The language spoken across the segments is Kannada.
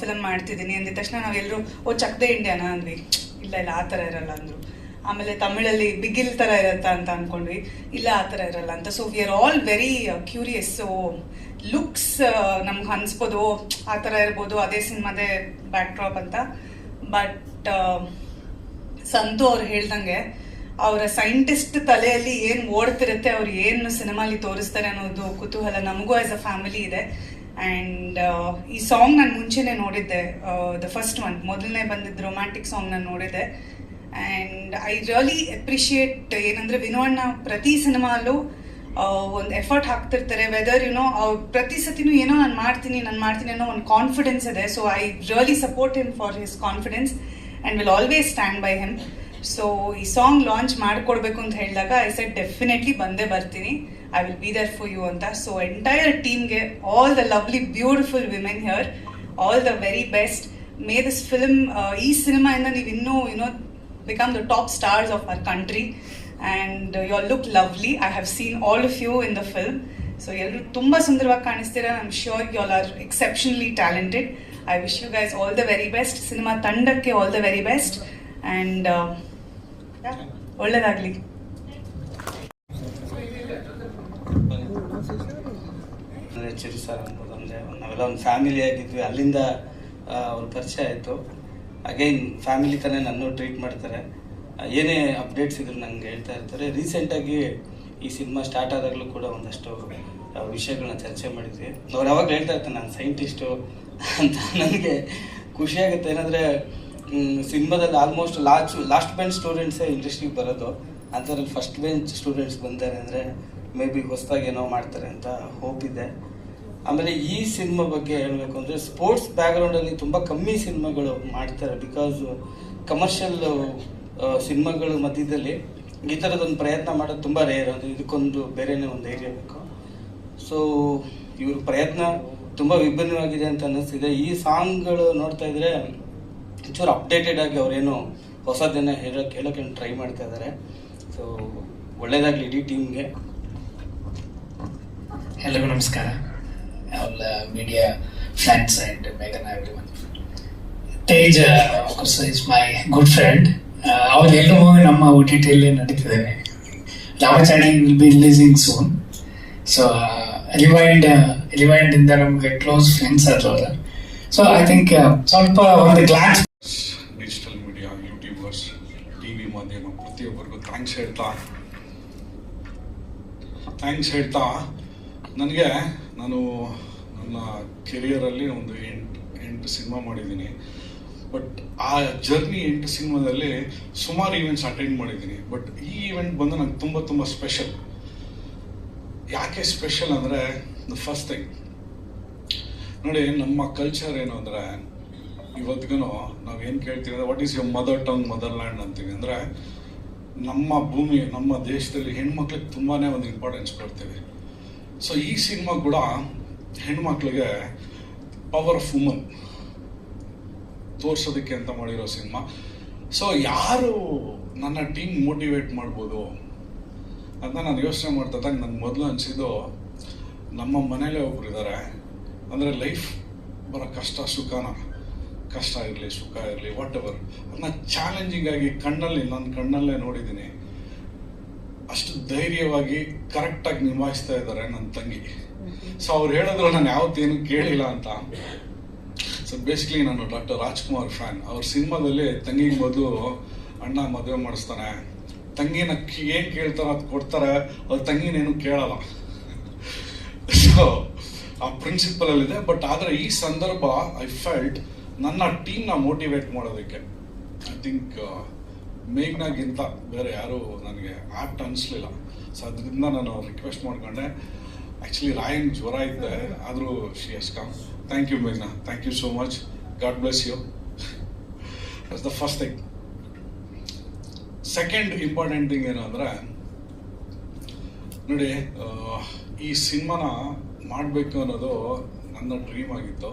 ಫಿಲಮ್ ಮಾಡ್ತಿದ್ದೀನಿ ಅಂದಿದ ತಕ್ಷಣ ನಾವೆಲ್ಲರೂ ಓ, ಚಕ್ದೆ ಇಂಡಿಯಾನ? ಅಂದ್ವಿ. ಇಲ್ಲ ಇಲ್ಲ, ಆ ಥರ ಇರಲ್ಲ, ಅಂದರು. ಆಮೇಲೆ ತಮಿಳಲ್ಲಿ ಬಿಗಿಲ್ ಥರ ಇರತ್ತಾ ಅಂತ ಅಂದ್ಕೊಂಡ್ವಿ ಇಲ್ಲ, ಆ ಥರ ಇರಲ್ಲ, ಅಂತ. So we are all very curious so looks ನಮ್ಗೆ ಅನ್ಸ್ಬೋದು, ಆ ಥರ ಇರ್ಬೋದು, ಅದೇ ಸಿನಿಮಾದೇ ಬ್ಯಾಕ್ ಡ್ರಾಪ್ ಅಂತ ಬಟ್ ಸಂತು ಅವ್ರು ಹೇಳ್ದಂಗೆ, ಅವರ ಸೈಂಟಿಸ್ಟ್ ತಲೆಯಲ್ಲಿ ಏನು ಓಡ್ತಿರುತ್ತೆ, ಅವ್ರು ಏನು ಸಿನಿಮಾಲಿ ತೋರಿಸ್ತಾರೆ ಅನ್ನೋದು ಕುತೂಹಲ ನಮಗೂ ಆಸ್ ಅ ಫ್ಯಾಮಿಲಿ ಇದೆ. ಆ್ಯಂಡ್ ಈ ಸಾಂಗ್ ನಾನು ಮುಂಚೆನೆ ನೋಡಿದ್ದೆ ದ ಫಸ್ಟ್ ಒನ್ ಮೊದಲನೇ ಬಂದಿದ್ದು ರೊಮ್ಯಾಂಟಿಕ್ ಸಾಂಗ್ ನಾನು ನೋಡಿದ್ದೆ. ಆ್ಯಂಡ್ ಐ ರಿಯಲಿ ಅಪ್ರಿಷಿಯೇಟ್ ಏನಂದ್ರೆ ವಿನೋಣ್ಣ ಪ್ರತಿ ಸಿನಿಮಾಲ್ಲೂ ಒಂದು ಎಫರ್ಟ್ ಹಾಕ್ತಿರ್ತಾರೆ. ವೆದರ್ ಯುನೋ ಪ್ರತಿ ಸತಿನೂ ಏನೋ ನಾನು ಮಾಡ್ತೀನಿ ನಾನು ಮಾಡ್ತೀನಿ ಅನ್ನೋ ಒಂದು ಕಾನ್ಫಿಡೆನ್ಸ್ ಇದೆ. So I really support him for his confidence and will always stand by him so ಈ ಸಾಂಗ್ ಲಾಂಚ್ ಮಾಡಿಕೊಡ್ಬೇಕು ಅಂತ ಹೇಳಿದಾಗ ಐ ಸೆಟ್ ಡೆಫಿನೆಟ್ಲಿ ಬಂದೇ ಬರ್ತೀನಿ. I will be there for you ಅಂತ ಸೊ ಎಂಟೈರ್ ಟೀಮ್ಗೆ all the lovely beautiful women here all the very best may this film ಈ ಸಿನಿಮಾಯಿಂದ ನೀವು ಇನ್ನೂ you know become the top stars of our country and you are look lovely I have seen all of you in the film so ಎಲ್ಲರೂ ತುಂಬ ಸುಂದರವಾಗಿ ಕಾಣಿಸ್ತೀರಾ? I am sure you all are exceptionally talented I wish you guys all the very best cinema ತಂಡಕ್ಕೆ all the very best and ಒಳ್ಳೇದಾಗಲಿ. ಅಂದರೆ ಚಿರು ಸರ್ ಅನ್ಬೋದು ಅಂದರೆ ನಾವೆಲ್ಲ ಒಂದು ಫ್ಯಾಮಿಲಿ ಆಗಿದ್ವಿ. ಅಲ್ಲಿಂದ ಅವ್ರ ಪರಿಚಯ ಆಯಿತು. ಅಗೈನ್ ಫ್ಯಾಮಿಲಿ ಥರ ನನ್ನ ಟ್ರೀಟ್ ಮಾಡ್ತಾರೆ. ಏನೇ ಅಪ್ಡೇಟ್ಸ್ ಇದ್ರು ನಂಗೆ ಹೇಳ್ತಾ ಇರ್ತಾರೆ. ರೀಸೆಂಟಾಗಿ ಈ ಸಿನಿಮಾ ಸ್ಟಾರ್ಟ್ ಆದಾಗಲೂ ಕೂಡ ಒಂದಷ್ಟು ವಿಷಯಗಳನ್ನ ಚರ್ಚೆ ಮಾಡಿದ್ವಿ. ಅವ್ರು ಯಾವಾಗ ಹೇಳ್ತಾ ಇರ್ತಾರೆ, ನಾನು ಸೈಂಟಿಸ್ಟು ಅಂತ ನನಗೆ ಖುಷಿ ಆಗುತ್ತೆ. ಏನಂದರೆ ಸಿನಿಮಾದಲ್ಲಿ ಆಲ್ಮೋಸ್ಟ್ ಲಾಸ್ಟ್ ಲಾಸ್ಟ್ ಬೆಂಚ್ ಸ್ಟೂಡೆಂಟ್ಸೇ ಇಂಡಸ್ಟ್ರಿಗೆ ಬರೋದು. ಅಂಥದ್ರಲ್ಲಿ ಫಸ್ಟ್ ಬೆಂಚ್ ಸ್ಟೂಡೆಂಟ್ಸ್ ಬಂದಾರೆ ಅಂದರೆ ಮೇ ಬಿ ಹೊಸದಾಗಿ ಏನೋ ಮಾಡ್ತಾರೆ ಅಂತ ಹೋಪ್ ಇದೆ. ಆಮೇಲೆ ಈ ಸಿನಿಮಾ ಬಗ್ಗೆ ಹೇಳಬೇಕು ಅಂದರೆ ಸ್ಪೋರ್ಟ್ಸ್ ಬ್ಯಾಕ್ಗ್ರೌಂಡಲ್ಲಿ ತುಂಬ ಕಮ್ಮಿ ಸಿನಿಮಾಗಳು ಮಾಡ್ತಾರೆ ಬಿಕಾಸ್ ಕಮರ್ಷಿಯಲ್ ಸಿನಿಮಾಗಳು ಮಧ್ಯದಲ್ಲಿ ಈ ಥರದೊಂದು ಪ್ರಯತ್ನ ಮಾಡೋದು ತುಂಬ ರೇರ್ ಅಂದರೆ ಇದಕ್ಕೊಂದು ಬೇರೆನೇ ಒಂದು ಏರಿಯಾ ಬೇಕು. ಸೊ ಇವ್ರ ಪ್ರಯತ್ನ ತುಂಬ ವಿಭಿನ್ನವಾಗಿದೆ ಅಂತ ಅನ್ನಿಸ್ತಿದೆ. ಈ ಸಾಂಗ್ಗಳು ನೋಡ್ತಾ ಇದ್ರೆ ಒಂಚೂರು ಅಪ್ಡೇಟೆಡ್ ಆಗಿ ಅವರೇನು ಹೊಸದನ್ನ ಹೇಳೋಕೆ ಹೇಳೋಕೆ ಟ್ರೈ ಮಾಡ್ತಾ ಇದ್ದಾರೆ ಸೊ ಒಳ್ಳೇದಾಗಲಿ ಇಡೀ ಟೀಮ್ಗೆ ಎಲ್ಲರಿಗೂ ನಮಸ್ಕಾರ. ಆಲ್ ಮೀಡಿಯಾ ಫ್ರೆಂಡ್ಸ್ ಆ್ಯಂಡ್ ಮೇಘನಾ every one Tej of course is my good friend ಅವ್ರು ಎಲ್ಲೂ ಮೂವಿ ನಮ್ಮ ಓ ಟಿ ಟಿಯಲ್ಲಿ ನಡೀತಿದ್ದೇನೆ Ramachari will be releasing soon so rewind rewind ಇಂದ ನಮಗೆ ಕ್ಲೋಸ್ ಫ್ರೆಂಡ್ಸ್ ಆದ್ರು ಅವರು. ಸೊ ಐ ಥಿಂಕ್ ಸ್ವಲ್ಪ ಒಂದು glance digital media YouTubers TV ಮಾಧ್ಯಮ ಪ್ರತಿಯೊಬ್ಬರಿಗೂ ಥ್ಯಾಂಕ್ಸ್ ಹೇಳ್ತಾ ಥ್ಯಾಂಕ್ಸ್ ಹೇಳ್ತಾ ನನಗೆ ನಾನು ನನ್ನ ಕೆರಿಯರಲ್ಲಿ ಒಂದು ಎಂಟು ಎಂಟು ಸಿನಿಮಾ ಮಾಡಿದ್ದೀನಿ. ಬಟ್ ಆ ಜರ್ನಿ ಎಂಟು ಸಿನಿಮಾದಲ್ಲಿ ಸುಮಾರು ಈವೆಂಟ್ಸ್ ಅಟೆಂಡ್ ಮಾಡಿದ್ದೀನಿ. ಬಟ್ ಈ ಈವೆಂಟ್ ಬಂದು ನಂಗೆ ತುಂಬ ತುಂಬ ಸ್ಪೆಷಲ್ ಯಾಕೆ ಸ್ಪೆಷಲ್ ಅಂದರೆ ದ ಫಸ್ಟ್ ಥಿಂಗ್ ನೋಡಿ, ನಮ್ಮ ಕಲ್ಚರ್ ಏನು ಅಂದರೆ ಇವತ್ತಿಗೂ ನಾವೇನು ಕೇಳ್ತೀವಿ ಅಂದರೆ what is your mother tongue motherland ಅಂತೀವಿ ಅಂದರೆ, ನಮ್ಮ ಭೂಮಿ, ನಮ್ಮ ದೇಶದಲ್ಲಿ ಹೆಣ್ಮಕ್ಳಿಗೆ ತುಂಬಾ ಒಂದು ಇಂಪಾರ್ಟೆನ್ಸ್ ಕೊಡ್ತೀವಿ. ಸೊ ಈ ಸಿನಿಮಾ ಕೂಡ ಹೆಣ್ಮಕ್ಳಿಗೆ ಪವರ್ ಆಫ್ ವುಮನ್ ತೋರ್ಸೋದಕ್ಕೆ ಅಂತ ಮಾಡಿರೋ ಸಿನಿಮಾ ಸೊ ಯಾರು ನನ್ನ ಟೀಮ್ ಮೋಟಿವೇಟ್ ಮಾಡ್ಬೋದು? ಅಂತ ನಾನು ಯೋಚನೆ ಮಾಡ್ದಾಗ ನನಗೆ ಮೊದಲು ಅನಿಸಿದ್ದು ನಮ್ಮ ಮನೇಲೇ ಒಬ್ರು ಇದ್ದಾರೆ ಅಂದರೆ ಲೈಫ್ ಬರೋ ಕಷ್ಟ ಸುಖನ. ಕಷ್ಟ ಇರಲಿ, ಸುಖ ಇರಲಿ ವಾಟ್ ಎವರ್ ಅದನ್ನ ಚಾಲೆಂಜಿಂಗ್ ಆಗಿ ಕಣ್ಣಲ್ಲಿ ನನ್ನ ಕಣ್ಣಲ್ಲೇ ನೋಡಿದ್ದೀನಿ ಅಷ್ಟು ಧೈರ್ಯವಾಗಿ ಕರೆಕ್ಟಾಗಿ ನಿಭಾಯಿಸ್ತಾ ಇದ್ದಾರೆ ನನ್ನ ತಂಗಿ. ಸೊ ಅವ್ರು ಹೇಳಿದ್ರು ನಾನು ಯಾವತ್ತೇನು ಕೇಳಿಲ್ಲ ಅಂತ. ಸೊ ಬೇಸಿಕಲಿ ನಾನು ಡಾಕ್ಟರ್ ರಾಜ್ಕುಮಾರ್ ಫ್ಯಾನ್ ಅವ್ರ ಸಿನಿಮಾದಲ್ಲಿ ತಂಗಿಗೆ ಮೊದಲು ಅಣ್ಣ ಮದುವೆ ಮಾಡಿಸ್ತಾನೆ. ತಂಗಿನ ಏನು ಕೇಳ್ತಾರೋ ಅದು ಕೊಡ್ತಾರೆ ಅವ್ರ ತಂಗಿನೇನು ಕೇಳಲ್ಲ. ಸೊ ಆ ಪ್ರಿನ್ಸಿಪಲ್ ಅಲ್ಲಿದೆ ಬಟ್ ಆದರೆ ಈ ಸಂದರ್ಭ ಐ ಫೆಲ್ಟ್ ನನ್ನ ಟೀಮ್ನ ಮೋಟಿವೇಟ್ ಮಾಡೋದಕ್ಕೆ. ಐ ಥಿಂಕ್ ಮೇಘ್ನಾಗಿಂತ ಬೇರೆ ಯಾರು ನನಗೆ ಆಪ್ಟ್ ಅನಿಸ್ಲಿಲ್ಲ. ಸೊ ಅದರಿಂದ ನಾನು ರಿಕ್ವೆಸ್ಟ್ ಮಾಡ್ಕೊಂಡೆ. ಆ್ಯಕ್ಚುಲಿ ರಾಯನ್ ಜ್ವರ ಇದ್ದೆ, ಆದರೂ she is come thank you ಮೇಘ್ನಾ. Thank you so much God bless you that's the first thing second important thing ಏನು ಅಂದರೆ ನೋಡಿ ಈ ಸಿನಿಮಾನ ಮಾಡಬೇಕು ಅನ್ನೋದು ನನ್ನ ಡ್ರೀಮ್ ಆಗಿತ್ತು.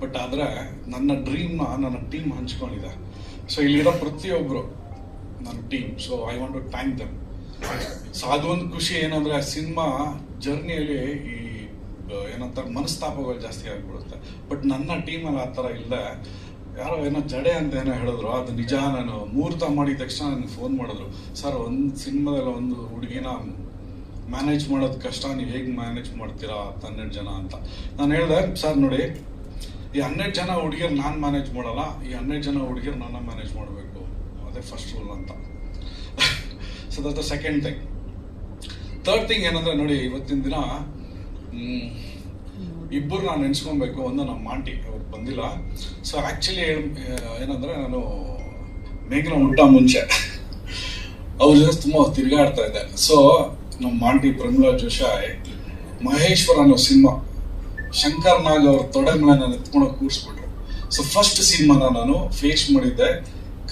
ಬಟ್ ಆದರೆ, ನನ್ನ ಡ್ರೀಮ್ನ ನನ್ನ ಟೀಮ್ ಹಂಚ್ಕೊಂಡಿದೆ. ಸೊ ಇಲ್ಲಿರೋ ಪ್ರತಿಯೊಬ್ಬರು ನನ್ನ team so I want to thank them so ಅದೊಂದು ಖುಷಿ ಏನಂದರೆ ಸಿನಿಮಾ ಜರ್ನಿಯಲ್ಲಿ ಈ ಏನಂತಾರೆ ಮನಸ್ತಾಪಗಳು ಜಾಸ್ತಿ ಆಗ್ಬಿಡುತ್ತೆ. ಬಟ್ ನನ್ನ ಟೀಮಲ್ಲಿ ಆ ಥರ ಇಲ್ಲ. ಯಾರೋ ಏನೋ ಜಡೆ ಅಂತ ಏನೋ ಹೇಳಿದ್ರು, ಅದು ನಿಜ, ನಾನು ಮುಹೂರ್ತ ಮಾಡಿದ ತಕ್ಷಣ ನನಗೆ ಫೋನ್ ಮಾಡಿದ್ರು. ಸರ್ ಒಂದು ಸಿನಿಮಾದಲ್ಲಿ ಒಂದು ಹುಡುಗಿನ ಮ್ಯಾನೇಜ್ ಮಾಡೋದು ಕಷ್ಟ, ನೀವು ಹೇಗೆ ಮ್ಯಾನೇಜ್ ಮಾಡ್ತೀರಾ ಹತ್ತು ಹನ್ನೆರಡು ಜನ ಅಂತ? ನಾನು ಹೇಳಿದೆ ಸರ್ ನೋಡಿ, ಈ ಹನ್ನೆರಡು ಜನ ಹುಡುಗಿಯರು ನಾನು ಮ್ಯಾನೇಜ್ ಮಾಡಲ್ಲ, ಈ ಹನ್ನೆರಡು ಜನ ಹುಡುಗಿಯರು ನನ್ನ ಮ್ಯಾನೇಜ್ ಮಾಡಬೇಕು. ಅದೇ ಫಸ್ಟ್ ರೂಲ್ ಅಂತ. So that the second thing third thing ಏನಂದ್ರೆ ನೋಡಿ, ಇವತ್ತಿನ ದಿನ ಇಬ್ಬರು ನಾನು ನೆನ್ಸ್ಕೊಬೇಕು ಒಂದು ನಮ್ಮ ಆಂಟಿ ಅವ್ರು ಬಂದಿಲ್ಲ. ಸೊ ಆ್ಯಕ್ಚುಲಿ ಏನಂದ್ರೆ ನಾನು ಮೇಘನ ಊಟ ಮುಂಚೆ ಅವ್ರ ಜೊತೆ ತುಂಬ ತಿರುಗಾಡ್ತಾ ಇದ್ದೆ. ಸೊ ನಮ್ಮ ಆಂಟಿ ಪ್ರಮಿಳಾ ಜೋಶಾಯ್, ಮಹೇಶ್ವರ ಅನ್ನೋ ಸಿನಿಮಾ, ಶಂಕರ್ ನಾಗ್ ಅವ್ರ ತೊಡೆ ಮೇಲೆ ನಾನು ಎತ್ಕೊಂಡು ಕೂರಿಸ್ಬಿಟ್ರು. ಸೊ ಫಸ್ಟ್ ಸಿನಿಮಾನ ನಾನು ಫೇಸ್ ಮಾಡಿದ್ದೆ.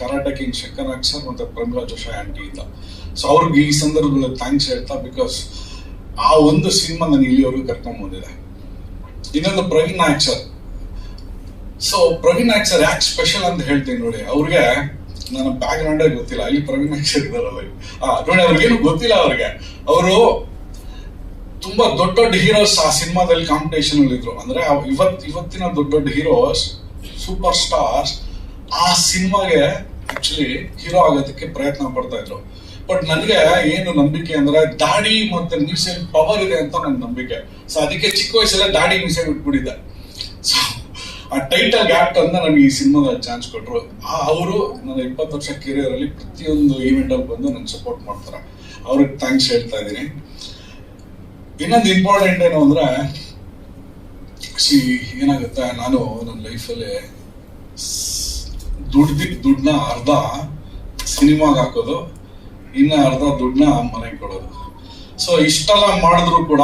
Karate king Shankar Nag sir ಮತ್ತೆ ಪ್ರಮಿಳಾ ಜೋಶಾಯ್ ಆಂಟಿ ಇಂದ. ಸೊ ಅವ್ರಿಗೆ ಈ ಸಂದರ್ಭದಲ್ಲಿ ಥ್ಯಾಂಕ್ಸ್ ಹೇಳ್ತಾ ಬಿಕಾಸ್ ಆ ಒಂದು ಸಿನಿಮಾ ನಾನು ಇಲ್ಲಿವರೆಗೂ ಕರ್ಕೊಂಡ್ ಬಂದಿದೆ. ಇನ್ನೊಂದು Praveen Nayak sir so Praveen Nayak sir ಯಾಕೆ ಸ್ಪೆಷಲ್ ಅಂತ ಹೇಳ್ತೀನಿ ನೋಡಿ. ಅವ್ರಿಗೆ ನನ್ನ ಬ್ಯಾಕ್ ಗ್ರೌಂಡೇ ಗೊತ್ತಿಲ್ಲ. ಇಲ್ಲಿ ಪ್ರವೀಣ್ ನಾಯಕ್ ಸರ್ ಇದಾರಲ್ಲ ನೋಡಿ. ಅವ್ರಿಗೇನು ಗೊತ್ತಿಲ್ಲ ಅವ್ರಿಗೆ. ಅವರು ತುಂಬಾ ದೊಡ್ಡ ದೊಡ್ಡ ಹೀರೋಸ್ ಆ ಸಿನಿಮಾದಲ್ಲಿ ಕಾಂಪಿಟೇಷನ್ ಅಲ್ಲಿ ಇದ್ರು. ಅಂದ್ರೆ ಇವತ್ತಿನ ದೊಡ್ಡ ದೊಡ್ಡ ಹೀರೋಸ್ ಸೂಪರ್ ಸ್ಟಾರ್ಸ್ ಆ ಸಿನಿಮಾಗೆ ಆಕ್ಚುಲಿ ಹೀರೋ ಆಗೋದಕ್ಕೆ ಪ್ರಯತ್ನ ಪಡ್ತಾ ಇದ್ರು. ಬಟ್ ನನಗೆ ಏನು ನಂಬಿಕೆ ಅಂದ್ರೆ ದಾಡಿ ಮತ್ತೆ ಮೀಸೆ ಪವರ್ ಇದೆ ಅಂತ ನನ್ನ ನಂಬಿಕೆ. ಸೊ ಅದಕ್ಕೆ ಚಿಕ್ಕ ವಯಸ್ಸಲ್ಲೇ ದಾಡಿ ಮೀಸೆ ಇಟ್ಬಿಟ್ಟಿದ್ದೆ ಸೊ ಆ ಟೈಟಲ್ ಗ್ಯಾಪ್ ಅಂತ ನನಗೆ ಈ ಸಿನಿಮಾದಲ್ಲಿ ಚಾನ್ಸ್ ಕೊಟ್ಟರು ಅವರು ನನ್ನ ಇಪ್ಪತ್ತು ವರ್ಷ ಕೆರಿಯರ್ ಅಲ್ಲಿ ಪ್ರತಿಯೊಂದು ಈವೆಂಟ್ ಅಲ್ಲಿ ಬಂದು ನನ್ಗೆ ಸಪೋರ್ಟ್ ಮಾಡ್ತಾರೆ. ಅವ್ರಿಗೆ ಥ್ಯಾಂಕ್ಸ್ ಹೇಳ್ತಾ ಇದ್ದೀನಿ. ಇನ್ನೊಂದು ಇಂಪಾರ್ಟೆಂಟ್ ಏನು ಅಂದ್ರೆ ಸಿ ಏನಾಗುತ್ತೆ, ನಾನು ನನ್ನ ಲೈಫಲ್ಲಿ ದುಡ್ದಿದ್ದ ದುಡ್ಡನ್ನ ಅರ್ಧ ಸಿನಿಮಾಗೆ ಹಾಕೋದು, ಇನ್ನ ಅರ್ಧ ದುಡ್ಡನ್ನ ಮನೆಗೆ ಕೊಡೋದು. ಸೊ ಇಷ್ಟೆಲ್ಲ ಮಾಡಿದ್ರು ಕೂಡ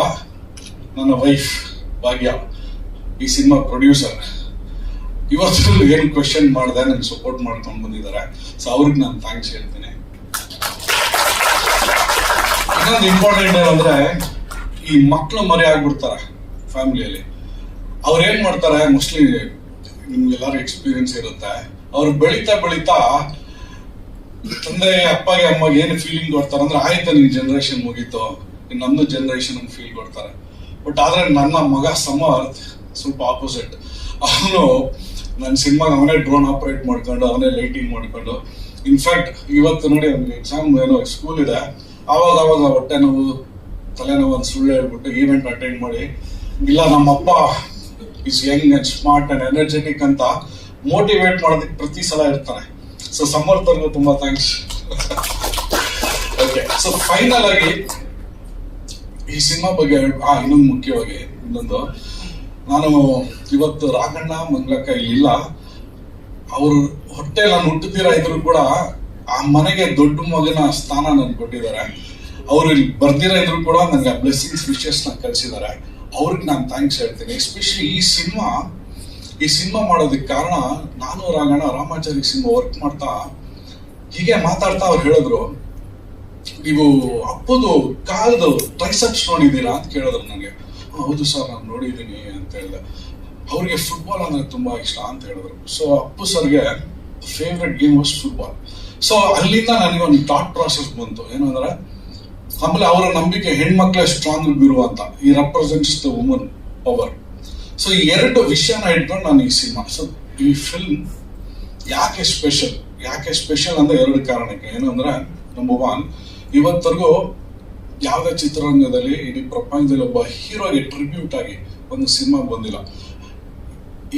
ನನ್ನ ವೈಫ್ ಭಾಗ್ಯ, ಈ ಸಿನಿಮಾ ಪ್ರೊಡ್ಯೂಸರ್ ಇವತ್ತು ಏನು ಕ್ವೆಶನ್ ಮಾಡಿದೆ ನನ್ಗೆ ಸಪೋರ್ಟ್ ಮಾಡ್ಕೊಂಡು ಬಂದಿದ್ದಾರೆ. ಸೊ ಅವ್ರಿಗೆ ನಾನು ಥ್ಯಾಂಕ್ಸ್ ಹೇಳ್ತೀನಿ. ಇನ್ನೊಂದು ಇಂಪಾರ್ಟೆಂಟ್ ಏನಂದ್ರೆ, ಈ ಮಕ್ಕಳು ಮರಿ ಆಗ್ಬಿಡ್ತಾರೆ ಫ್ಯಾಮಿಲಿಯಲ್ಲಿ ಅವ್ರು ಏನ್ ಮಾಡ್ತಾರೆ ಮೋಸ್ಟ್ಲಿ ನಿಮ್ಗೆಲ್ಲರೂ ಎಕ್ಸ್ಪೀರಿಯನ್ಸ್ ಇರುತ್ತೆ. ಅವ್ರು ಬೆಳೀತಾ ಬೆಳೀತಾ ತಂದೆ ಅಪ್ಪಗೆ ಅಮ್ಮಗೆ ಏನು ಫೀಲಿಂಗ್ ಕೊಡ್ತಾರೆ ಅಂದ್ರೆ, ಆಯ್ತು ನಿನ್ ಜನರೇಷನ್ ಮುಗೀತು. ನಮ್ದು ಜನರೇಷನ್ ಫೀಲ್ ಕೊಡ್ತಾರೆ. ಬಟ್ ಆದ್ರೆ ನನ್ನ ಮಗ ಸಮರ್ಥ್ ಸ್ವಲ್ಪ ಆಪೋಸಿಟ್ ಅವನು ನನ್ನ ಸಿನಿಮಾಗ ಅವನೇ ಡ್ರೋನ್ ಆಪರೇಟ್ ಮಾಡ್ಕೊಂಡು, ಅವನೇ ಲೈಟಿಂಗ್ ಮಾಡ್ಕೊಂಡು. ಇನ್ಫ್ಯಾಕ್ಟ್ ಇವತ್ತು ನೋಡಿ ಅವ್ನಿಗೆ ಎಕ್ಸಾಮ್ ಏನೋ ಸ್ಕೂಲ್ ಇದೆ. ಆವಾಗ ಆವಾಗ ಹೊಟ್ಟೆ ನೋವು ತಲೆನೋವು ಒಂದು ಸುಳ್ಳು ಹೇಳ್ಬಿಟ್ಟು ಈವೆಂಟ್ ಅಟೆಂಡ್ ಮಾಡಿ, ಇಲ್ಲ, ನಮ್ಮಪ್ಪ is young and smart and energetic ಅಂತ ಮೋಟಿವೇಟ್ ಮಾಡೋದಕ್ಕೆ ಪ್ರತಿ ಸಲ ಇರ್ತಾನೆ ಸೊ ಸಮರ್ಥರ್ಗೂ ತುಂಬಾ ಥ್ಯಾಂಕ್ಸ್ ಓಕೆ ಸೊ ಫೈನಲ್ ಆಗಿ ಈ ಸಿನಿಮಾ ಬಗ್ಗೆ ಆ, ಇನ್ನೊಂದು ಮುಖ್ಯವಾಗಿ ಇನ್ನೊಂದು. ನಾನು ಇವತ್ತು ರಾಘಣ್ಣ ಮಂಗ್ಲಕ್ಕ ಇಲ್ಲ. ಅವರು ಹೊಟ್ಟೆ ನಾನು ಹುಟ್ಟುತ್ತೀರ ಇದ್ರು ಕೂಡ ಆ ಮನೆಗೆ ದೊಡ್ಡ ಮಗನ ಸ್ಥಾನ ನನ್ಗೆ ಕೊಟ್ಟಿದ್ದಾರೆ. ಅವ್ರು ಇಲ್ಲಿ ಬರ್ದಿರ ಇದ್ರು ಕೂಡ ನನಗೆ ಬ್ಲೆಸ್ಸಿಂಗ್ಸ್ ವಿಶೇಷ ನ ಕಳಿಸಿದ್ದಾರೆ. ಅವ್ರಿಗೆ ನಾನು ಥ್ಯಾಂಕ್ಸ್ ಹೇಳ್ತೀನಿ. ಎಸ್ಪೆಷಲಿ ಈ ಸಿನಿಮಾ ಈ ಸಿನಿಮಾ ಮಾಡೋದಕ್ಕೆ ಕಾರಣ ನಾನು ರಾಗಣ ರಾಮಾಚಾರಿ ಸಿನಿಮಾ ವರ್ಕ್ ಮಾಡ್ತಾ ಹೀಗೆ ಮಾತಾಡ್ತಾ ಅವ್ರು ಹೇಳಿದ್ರು. ನೀವು ಅಪ್ಪದು ಕಾಲದ ಟ್ರೈಸಪ್ಸ್ ನೋಡಿದ್ದೀರಾ ಅಂತ ಕೇಳಿದ್ರು ನನಗೆ. ಹೌದು ಸರ್ ನಾನು ನೋಡಿದ್ದೀನಿ ಅಂತ ಹೇಳಿದೆ. ಅವ್ರಿಗೆ ಫುಟ್ಬಾಲ್ ಅಂದ್ರೆ ತುಂಬಾ ಇಷ್ಟ ಅಂತ ಹೇಳಿದ್ರು. ಸೊ ಅಪ್ಪು ಸರ್ಗೆ favourite game was football so ಅಲ್ಲಿಂದ ನನಗೆ ಒಂದು ಥಾಟ್ ಪ್ರಾಸೆಸ್ ಬಂತು ಏನಂದ್ರೆ ಆಮೇಲೆ ಅವರ ನಂಬಿಕೆ ಹೆಣ್ಮಕ್ಳೇ ಸ್ಟ್ರಾಂಗ್ ಬಿರು ಅಂತ ಈ represents the woman power so ಈ ಎರಡು ವಿಷಯನ ಇಟ್ಕೊಂಡು ನಾನು ಈ ಸಿನಿಮಾ ಸೊ ಈ ಫಿಲ್ಮ್ ಯಾಕೆ ಸ್ಪೆಷಲ್ ಯಾಕೆ ಸ್ಪೆಷಲ್ ಅಂದ್ರೆ ಎರಡು ಕಾರಣಕ್ಕೆ. ಏನು ಅಂದ್ರೆ ನಂಬರ್ ಒನ್ ಇವತ್ತರೆಗೂ ಯಾವುದೇ ಚಿತ್ರರಂಗದಲ್ಲಿ ಇಡೀ ಪ್ರಪಂಚದಲ್ಲಿ ಒಬ್ಬ ಹೀರೋಗೆ ಟ್ರಿಬ್ಯೂಟ್ ಆಗಿ ಒಂದು ಸಿನಿಮಾ ಬಂದಿಲ್ಲ.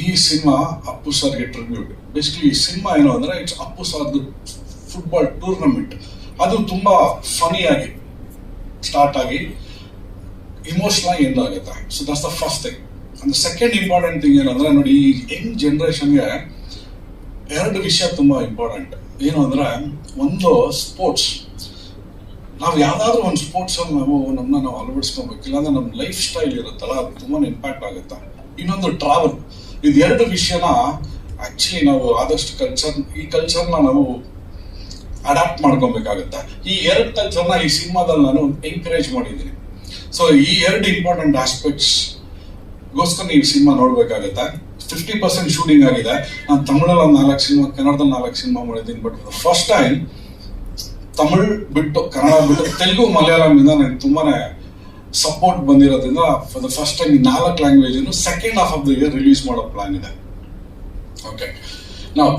ಈ ಸಿನಿಮಾ ಅಪ್ಪು ಸರ್ಗೆ ಟ್ರಿಬ್ಯೂಟ್ ಬೇಸಿಕಲಿ ಈ ಸಿನಿಮಾ ಏನು ಅಂದ್ರೆ ಇಟ್ಸ್ ಅಪ್ಪು ಸರ್ದು ಫುಟ್ಬಾಲ್ ಟೂರ್ನಮೆಂಟ್ ಅದು ತುಂಬಾ ಫನಿ ಆಗಿ ಸ್ಟಾರ್ಟ್ ಆಗಿ ಇಮೋಷನಲ್ ಆಗಿ ಎಂಡ್ ಆಗುತ್ತೆ. So that's the first thing and second important thing ಏನಂದ್ರೆ ನೋಡಿ, ಈ ಯಂಗ್ ಜನರೇಷನ್ಗೆ ಎರಡು ವಿಷಯ ತುಂಬಾ ಇಂಪಾರ್ಟೆಂಟ್ ಏನು ಅಂದ್ರೆ, ಒಂದು ಸ್ಪೋರ್ಟ್ಸ್ ನಾವು ಯಾವ್ದಾದ್ರು ಒಂದು ಸ್ಪೋರ್ಟ್ಸ್ ಅಲ್ಲಿ ನಾವು ನಮ್ಮನ್ನ ನಾವು ಅಳವಡಿಸ್ಕೊಬೇಕು ಇಲ್ಲಾಂದ್ರೆ ನಮ್ಮ ಲೈಫ್ ಸ್ಟೈಲ್ ಇರುತ್ತಲ್ಲ, ಅದು ತುಂಬಾ ಇಂಪ್ಯಾಕ್ಟ್ ಆಗುತ್ತೆ? ಇನ್ನೊಂದು ಟ್ರಾವೆಲ್ ಇದು ಎರಡು ವಿಷಯನ ಆಕ್ಚುಲಿ ನಾವು ಆದಷ್ಟು ಕಲ್ಚರ್ ಈ ಕಲ್ಚರ್ನ ನಾವು ಅಡಾಪ್ಟ್ ಮಾಡ್ಕೊಬೇಕಾಗುತ್ತೆ. ಈ ಎರಡು ಕಲ್ಚರ್ನ ಈ ಸಿನಿಮಾದಲ್ಲಿ ನಾನು ಎನ್ಕರೇಜ್ ಮಾಡಿದ್ದೀನಿ. ಸೊ ಈ ಎರಡು ಇಂಪಾರ್ಟೆಂಟ್ ಆಸ್ಪೆಕ್ಟ್ಸ್ ಗೋಸ್ಕರ ನೀವು ಸಿನಿಮಾ ನೋಡ್ಬೇಕಾಗತ್ತೆ. ಫಿಫ್ಟಿ ಪರ್ಸೆಂಟ್ ಶೂಟಿಂಗ್ ಆಗಿದೆ. ನಾನು ತಮಿಳಲ್ಲಿ ಒಂದು ನಾಲ್ಕು ಸಿನಿಮಾ, ಕನ್ನಡದಲ್ಲಿ ನಾಲ್ಕು ಸಿನಿಮಾ ಮಾಡಿದ್ದೀನಿ ಬಟ್ ಫಸ್ಟ್ ಟೈಮ್ ತಮಿಳ್ ಬಿಟ್ಟು, ಕನ್ನಡ ಬಿಟ್ಟು, ತೆಲುಗು ಮಲಯಾಳಂ ಇಂದ ನನಗೆ ತುಂಬಾನೇ ಸಪೋರ್ಟ್ ಬಂದಿರೋದ್ರಿಂದ ಫಾರ್ ದ ಫಸ್ಟ್ ಟೈಮ್ ನಾಲ್ಕು language second half of the year release ಮಾಡೋ ಪ್ಲಾನ್ ಇದೆ. ಓಕೆ ನಾವು